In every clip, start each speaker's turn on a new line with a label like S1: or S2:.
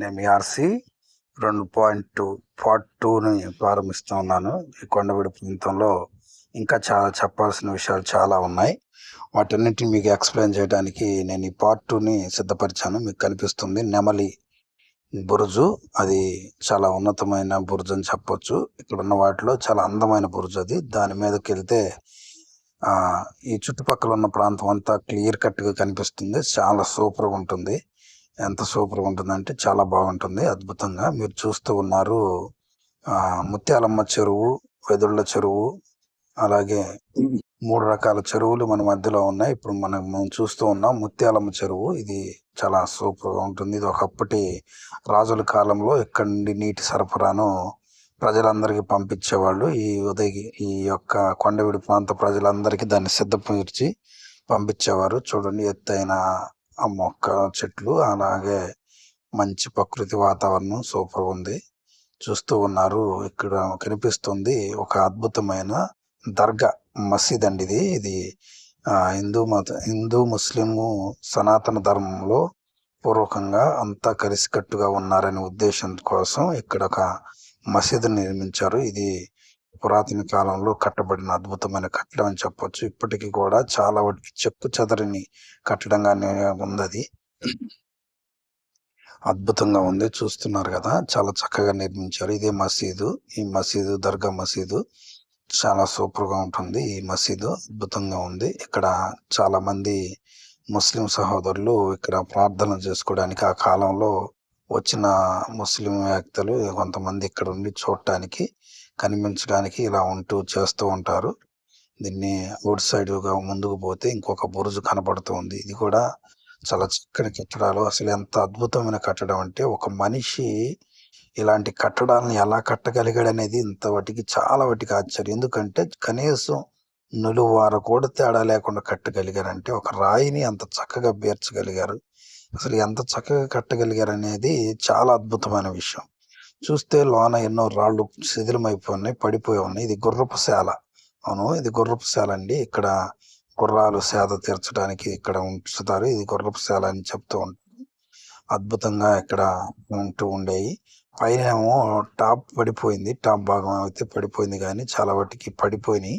S1: నేను ఆర్సి రెండు point two part టూని ప్రారంభిస్తూ ఉన్నాను ఈ కొండవీడి ప్రాంతంలో ఇంకా చాలా చెప్పాల్సిన విషయాలు చాలా ఉన్నాయి. వాటన్నిటిని మీకు ఎక్స్ప్లెయిన్ చేయడానికి నేను ఈ పార్ట్ టూని సిద్ధపరిచాను. మీకు కనిపిస్తుంది నెమలి బురుజు. అది చాలా ఉన్నతమైన బురుజు అని చెప్పొచ్చు. ఇక్కడ ఉన్న వాటిలో చాలా అందమైన బురుజు అది. దాని మీదకి వెళ్తే ఈ చుట్టుపక్కల ఉన్న ప్రాంతం అంతా క్లియర్ కట్గా కనిపిస్తుంది. చాలా సూపర్గా ఉంటుంది. ఎంత సూపర్గా ఉంటుందంటే చాలా బాగుంటుంది. అద్భుతంగా మీరు చూస్తూ ఉన్నారు. ముత్యాలమ్మ చెరువు వెదుళ్ళ చెరువు అలాగే మూడు రకాల చెరువులు మన మధ్యలో ఉన్నాయి. ఇప్పుడు మనం మనం చూస్తూ ఉన్నాం ముత్యాలమ్మ చెరువు. ఇది చాలా సూపర్గా ఉంటుంది. ఇది ఒకప్పటి రాజుల కాలంలో ఇక్కడి నుండి నీటి సరఫరాను ప్రజలందరికీ పంపించేవాళ్ళు. ఈ ఉదయ ఈ యొక్క కొండవీడి ప్రాంత ప్రజలందరికీ దాన్ని సిద్ధపరిచి పంపించేవారు. చూడండి ఎత్తైన ఆ మొక్క చెట్లు అలాగే మంచి ప్రకృతి వాతావరణం సూపర్ ఉంది. చూస్తూ ఉన్నారు. ఇక్కడ కనిపిస్తుంది ఒక అద్భుతమైన దర్గా మసీద్ అండి ఇది. ఇది ఆ, హిందూ మత హిందూ ముస్లిము సనాతన ధర్మంలో పూర్వకంగా అంతా కలిసికట్టుగా ఉన్నారనే ఉద్దేశం కోసం ఇక్కడ ఒక మసీదు నిర్మించారు. ఇది పురాతన కాలంలో కట్టబడిన అద్భుతమైన కట్టడం అని చెప్పొచ్చు. ఇప్పటికీ కూడా చాలా వాటికి చెక్కు చెదరని కట్టడంగానే ఉంది అది అద్భుతంగా ఉంది. చూస్తున్నారు కదా చాలా చక్కగా నిర్మించారు. ఇదే మసీదు. ఈ మసీదు దర్గా మసీదు చాలా సూపర్గా ఉంటుంది. ఈ మసీదు అద్భుతంగా ఉంది. ఇక్కడ చాలా మంది ముస్లిం సహోదరులు ఇక్కడ ప్రార్థన చేసుకోవడానికి ఆ కాలంలో వచ్చిన ముస్లిం వ్యక్తులు కొంతమంది ఇక్కడ ఉండి చూడటానికి కనిపించడానికి ఇలా ఉంటూ చేస్తూ ఉంటారు. దీన్ని అవుట్ సైడ్గా ముందుకు పోతే ఇంకొక బురుజు కనబడుతుంది ఇది కూడా చాలా చక్కని కట్టడాలు. అసలు ఎంత అద్భుతమైన కట్టడం అంటే ఒక మనిషి ఇలాంటి కట్టడాలను ఎలా కట్టగలిగాడు అనేది ఇంత వాటికి చాలా వాటికి ఆశ్చర్యం. ఎందుకంటే కనీసం నులువార కూడా తేడా లేకుండా కట్టగలిగారంటే ఒక రాయిని అంత చక్కగా పేర్చగలిగారు అసలు ఎంత చక్కగా కట్టగలిగారు అనేది చాలా అద్భుతమైన విషయం. చూస్తే లోన ఎన్నో రాళ్ళు శిథిలమైపోయి పడిపోయి ఉన్నాయి. ఇది గుర్రపు శాల. అవును ఇది గుర్రపు శాల అండి. ఇక్కడ గుర్రాలు సేద తీర్చడానికి ఇక్కడ ఉంచుతారు. ఇది గుర్రపు శాల అని చెప్తూ ఉంటారు అద్భుతంగా ఇక్కడ ఉంటూ ఉండేవి పైన ఏమో టాప్ పడిపోయింది. టాప్ భాగం అయితే పడిపోయింది కానీ చాలా వాటికి పడిపోయినాయి.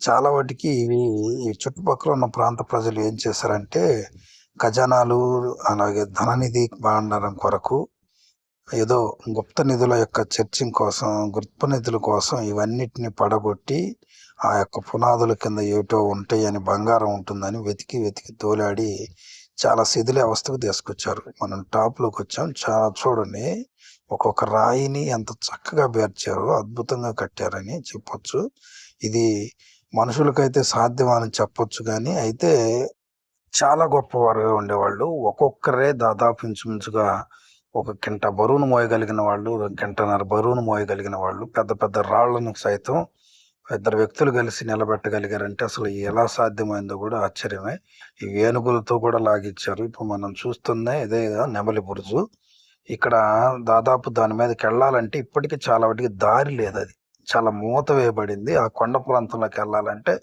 S1: చాలా వాటికి ఇవి ఈ చుట్టుపక్కల ఉన్న ప్రాంత ప్రజలు ఏం చేశారంటే ఖజానాలు అలాగే ధననిధి భాండారం కొరకు ఏదో గుప్త నిధుల యొక్క చర్చింగ్ కోసం గుప్త నిధుల కోసం ఇవన్నిటిని పడగొట్టి ఆ యొక్క పునాదుల కింద ఏటో ఉంటాయి అని బంగారం ఉంటుందని వెతికి వెతికి తోలాడి చాలా శిథిల అవస్థకు తీసుకొచ్చారు. మనం టాప్లోకి వచ్చాం. చాలా చూడండి ఒక్కొక్క రాయిని ఎంత చక్కగా పేర్చారో అద్భుతంగా కట్టారని చెప్పొచ్చు. ఇది మనుషులకైతే సాధ్యమని చెప్పొచ్చు కానీ అయితే చాలా గొప్పవారుగా ఉండేవాళ్ళు. ఒక్కొక్కరే దాదాపు ఇంచుమించుగా ఒక గంట బరువును మోయగలిగిన వాళ్ళు కింటన్నర బరువును మోయగలిగిన వాళ్ళు పెద్ద పెద్ద రాళ్ళను సైతం ఇద్దరు వ్యక్తులు కలిసి నిలబెట్టగలిగారంటే అసలు ఎలా సాధ్యమైందో కూడా ఆశ్చర్యమే. ఈ ఏనుగులతో కూడా లాగిచ్చారు ఇప్పుడు మనం చూస్తున్న ఇదే నెమలి బురుజు. ఇక్కడ దాదాపు దాని మీదకి వెళ్ళాలంటే ఇప్పటికీ చాలా వాటికి దారి లేదు అది. చాలా మూత వేయబడింది. ఆ కొండ ప్రాంతంలోకి వెళ్ళాలంటే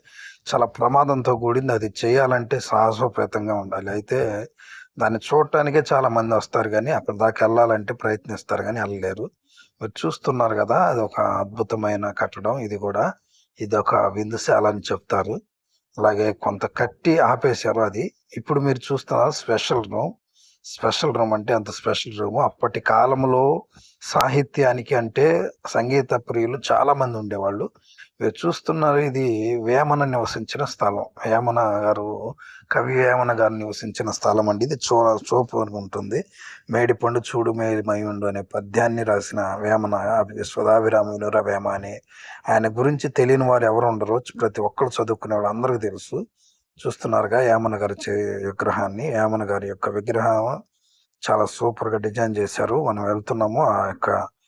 S1: చాలా ప్రమాదంతో కూడింది. అది చేయాలంటే సాహసోపేతంగా ఉండాలి. అయితే దాన్ని చూడటానికే చాలా మంది వస్తారు కానీ అక్కడ దాకా వెళ్ళాలంటే ప్రయత్నిస్తారు కానీ వెళ్ళలేరు. మీరు చూస్తున్నారు కదా అది ఒక అద్భుతమైన కట్టడం. ఇది కూడా ఇది ఒక విందుశాల అని చెప్తారు. అలాగే కొంత కట్టి ఆపేశారు అది. ఇప్పుడు మీరు చూస్తున్నారు స్పెషల్ రూమ్. స్పెషల్ రూమ్ అంటే అంత స్పెషల్ రూమ్. అప్పటి కాలంలో సాహిత్యానికి అంటే సంగీత ప్రియులు చాలా మంది ఉండేవాళ్ళు. మీరు చూస్తున్నారు ఇది వేమన నివసించిన స్థలం. వేమన గారు కవి వేమన గారు నివసించిన స్థలం అండి. ఇది చో చూపు ఉంటుంది. మేడిపండు చూడు మేడి మయుండు అనే పద్యాన్ని రాసిన వేమన స్వదాభిరాముల వేమ అని. ఆయన గురించి తెలియని వారు ఎవరు ఉండరు ప్రతి ఒక్కరు చదువుకునే వాళ్ళు అందరికీ తెలుసు. చూస్తున్నారుగా యామన గారి చే- విగ్రహాన్ని. యామన గారి యొక్క విగ్రహం చాలా సూపర్గా డిజైన్ చేశారు. మనం వెళ్తున్నాము ఆ యొక్క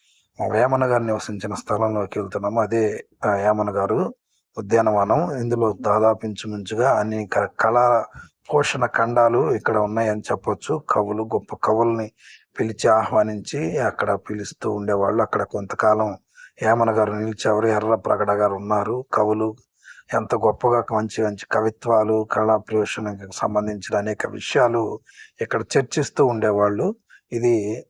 S1: వేమన గారు నివసించిన స్థలంలోకి వెళ్తున్నాము. అదే వేమన యామన గారు ఉద్యానవనం. ఇందులో దాదాపు ఇంచుమించుగా అనేక కళా పోషణ ఖండాలు ఇక్కడ ఉన్నాయని చెప్పొచ్చు. కవులు గొప్ప కవుల్ని పిలిచి ఆహ్వానించి అక్కడ పిలుస్తూ ఉండేవాళ్ళు. అక్కడ కొంతకాలం యామన గారు నిలిచేవారు. ఎర్ర ప్రగడ గారు ఉన్నారు. కవులు ఎంత గొప్పగా మంచి మంచి కవిత్వాలు కళా ప్రవేశానికి సంబంధించిన అనేక విషయాలు ఇక్కడ చర్చిస్తూ ఉండేవాళ్ళు. ఇది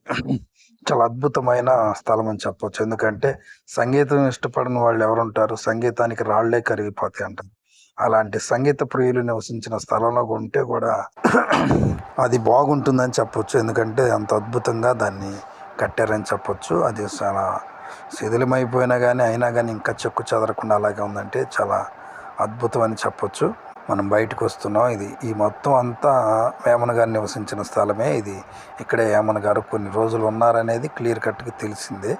S1: చాలా అద్భుతమైన స్థలం అని చెప్పొచ్చు. ఎందుకంటే సంగీతం ఇష్టపడని వాళ్ళు ఎవరుంటారు? సంగీతానికి రాళ్ళే కరిగిపోతాయి అంటారు. అలాంటి సంగీత ప్రియులు నివసించిన స్థలంలో ఉంటే కూడా అది బాగుంటుందని చెప్పొచ్చు. ఎందుకంటే అంత అద్భుతంగా దాన్ని కట్టారని చెప్పొచ్చు. అది చాలా శిథిలమైపోయినా కానీ అయినా కానీ ఇంకా చెక్కు చెదరకుండా అలాగే ఉందంటే చాలా అద్భుతం అని చెప్పొచ్చు. మనం బయటకు వస్తున్నాం. ఇది ఈ మొత్తం అంతా వేమన గారు నివసించిన స్థలమే ఇది. ఇక్కడే వేమన గారు కొన్ని రోజులు ఉన్నారనేది క్లియర్ కట్గా తెలిసిందే.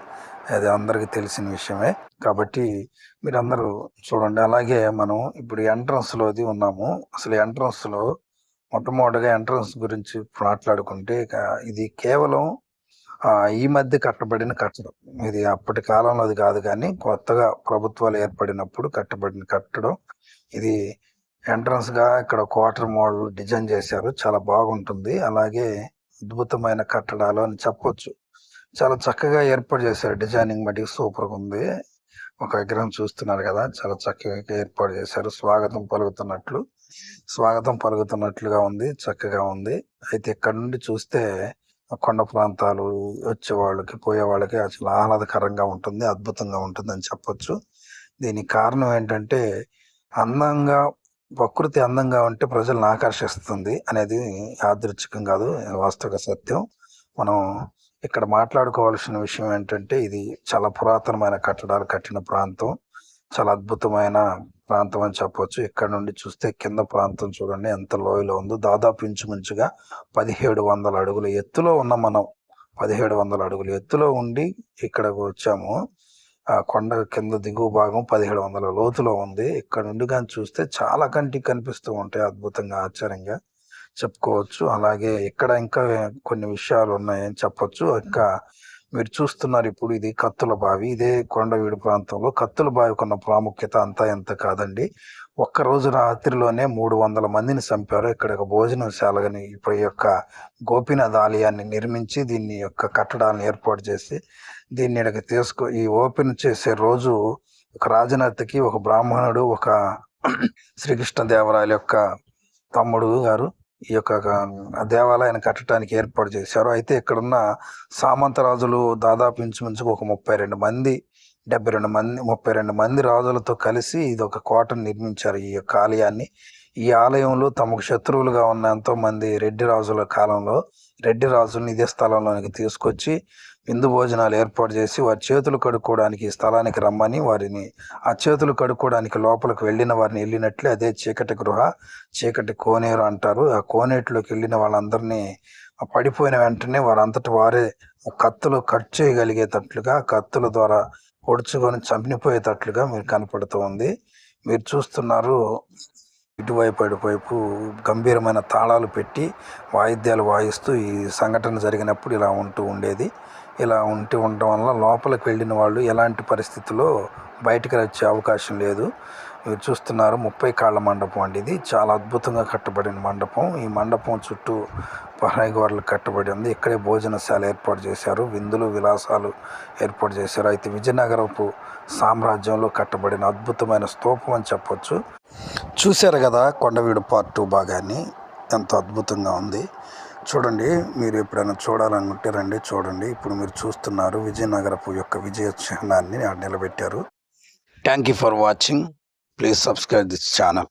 S1: అది అందరికీ తెలిసిన విషయమే. కాబట్టి మీరందరూ చూడండి. అలాగే మనం ఇప్పుడు ఎంట్రన్స్లోది ఉన్నాము. అసలు ఎంట్రన్స్లో మొట్టమొదటిగా ఎంట్రన్స్ గురించి మాట్లాడుకుంటే ఇక ఇది కేవలం ఈ మధ్య కట్టబడిన కట్టడం. ఇది అప్పటి కాలంలో అది కాదు కానీ కొత్తగా ప్రభుత్వాలు ఏర్పడినప్పుడు కట్టబడిన కట్టడం. ఇది ఎంట్రన్స్గా ఇక్కడ క్వార్టర్ మోడల్ డిజైన్ చేశారు. చాలా బాగుంటుంది. అలాగే అద్భుతమైన కట్టడాలు అని చెప్పొచ్చు. చాలా చక్కగా ఏర్పాటు చేశారు. డిజైనింగ్ మటుకు సూపర్గా ఉంది. ఒక విగ్రహం చూస్తున్నారు కదా! చాలా చక్కగా ఏర్పాటు చేశారు. స్వాగతం పలుకుతున్నట్లు. స్వాగతం పలుకుతున్నట్లుగా ఉంది. చక్కగా ఉంది. అయితే ఇక్కడ నుండి చూస్తే కొండ ప్రాంతాలు వచ్చే వాళ్ళకి పోయే వాళ్ళకి చాలా ఆహ్లాదకరంగా ఉంటుంది అద్భుతంగా ఉంటుంది అని చెప్పొచ్చు. దీనికి కారణం ఏంటంటే అందంగా ప్రకృతి అందంగా ఉంటే ప్రజలను ఆకర్షిస్తుంది అనేది యాదృచ్ఛికం కాదు వాస్తవిక సత్యం. మనం ఇక్కడ మాట్లాడుకోవాల్సిన విషయం ఏంటంటే ఇది చాలా పురాతనమైన కట్టడాలు కట్టిన ప్రాంతం. చాలా అద్భుతమైన ప్రాంతం అని చెప్పొచ్చు. ఇక్కడ నుండి చూస్తే కింద ప్రాంతం చూడండి ఎంత లోయలో ఉందో. దాదాపు ఇంచుమించుగా పదిహేడు వందల అడుగుల ఎత్తులో ఉన్న మనం పదిహేడు వందల అడుగుల ఎత్తులో ఉండి ఇక్కడకు వచ్చాము. కొండ కింద దిగువ భాగం పదిహేడు వందల లోతులో ఉంది. ఇక్కడ నుండి కానీ చూస్తే చాలా కంటికి కనిపిస్తూ ఉంటాయి. అద్భుతంగా ఆశ్చర్యంగా చెప్పుకోవచ్చు. అలాగే ఇక్కడ ఇంకా కొన్ని విషయాలు ఉన్నాయని చెప్పొచ్చు. ఇంకా మీరు చూస్తున్నారు ఇప్పుడు ఇది కత్తుల బావి. ఇదే కొండవీడు ప్రాంతంలో కత్తుల బావికి ఉన్న ప్రాముఖ్యత అంతా ఎంత కాదండి. ఒక్క రోజు రాత్రిలోనే మూడు వందల మందిని చంపారు. ఇక్కడ ఒక భోజనశాలని ఇప్పుడు ఈ యొక్క గోపీనాథ్ ఆలయాన్ని నిర్మించి దీన్ని యొక్క కట్టడాలను ఏర్పాటు చేసి దీన్ని ఇక్కడికి తీసుకు ఈ ఓపెన్ చేసే రోజు ఒక రాజనర్తకి ఒక బ్రాహ్మణుడు ఒక శ్రీకృష్ణ దేవరాయల యొక్క తమ్ముడు గారు ఈ యొక్క దేవాలయాన్ని కట్టడానికి ఏర్పాటు చేశారు. అయితే ఇక్కడున్న సామంత రాజులు దాదాపు ఇంచుమించుకు ఒక ముప్పై రెండు మంది డెబ్బై రెండు మంది ముప్పై రెండు మంది రాజులతో కలిసి ఇది ఒక కోటను నిర్మించారు ఈ యొక్క ఆలయాన్ని ఈ ఆలయంలో తమకు శత్రువులుగా ఉన్న ఎంతోమంది రెడ్డి రాజుల కాలంలో రెడ్డి రాజుల్ని ఇదే స్థలంలోనికి తీసుకొచ్చి విందు భోజనాలు ఏర్పాటు చేసి వారి చేతులు కడుక్కోవడానికి ఈ స్థలానికి రమ్మని వారిని ఆ చేతులు కడుక్కోవడానికి లోపలికి వెళ్ళిన వారిని వెళ్ళినట్లే అదే చీకటి గృహ చీకటి కోనేరు అంటారు. ఆ కోనేటిలోకి వెళ్ళిన వాళ్ళందరినీ ఆ పడిపోయిన వెంటనే వారంతటి వారే ఆ కత్తులు కట్ చేయగలిగేటట్లుగా కత్తుల ద్వారా పొడుచుకొని చంపిపోయేటట్లుగా మీరు కనపడుతూ ఉంది. మీరు చూస్తున్నారు ఇటువైపు అటువైపు గంభీరమైన తాళాలు పెట్టి వాయిద్యాలు వాయిస్తూ ఈ సంఘటన జరిగినప్పుడు ఇలా ఉంటూ ఉండేది. ఇలా ఉంటూ ఉండటం వల్ల లోపలికి వెళ్ళిన వాళ్ళు ఎలాంటి పరిస్థితుల్లో బయటకు వచ్చే అవకాశం లేదు. మీరు చూస్తున్నారు ముప్పై కాళ్ళ మండపం అండి ఇది. చాలా అద్భుతంగా కట్టబడిన మండపం. ఈ మండపం చుట్టూ పహాయి గోడలు కట్టబడి ఉంది. ఇక్కడే భోజనశాల ఏర్పాటు చేశారు. విందులు విలాసాలు ఏర్పాటు చేశారు. అయితే విజయనగరపు సామ్రాజ్యంలో కట్టబడిన అద్భుతమైన స్తూపం అని చెప్పొచ్చు. చూశారు కదా కొండవీడు పార్ట్ టూ భాగాన్ని. ఎంతో అద్భుతంగా ఉంది. చూడండి మీరు ఎప్పుడైనా చూడాలనుకుంటే రండి చూడండి. ఇప్పుడు మీరు చూస్తున్నారు విజయనగరపు యొక్క విజయ చిహ్నాన్ని నిలబెట్టారు. Thank you for watching. Please subscribe this channel.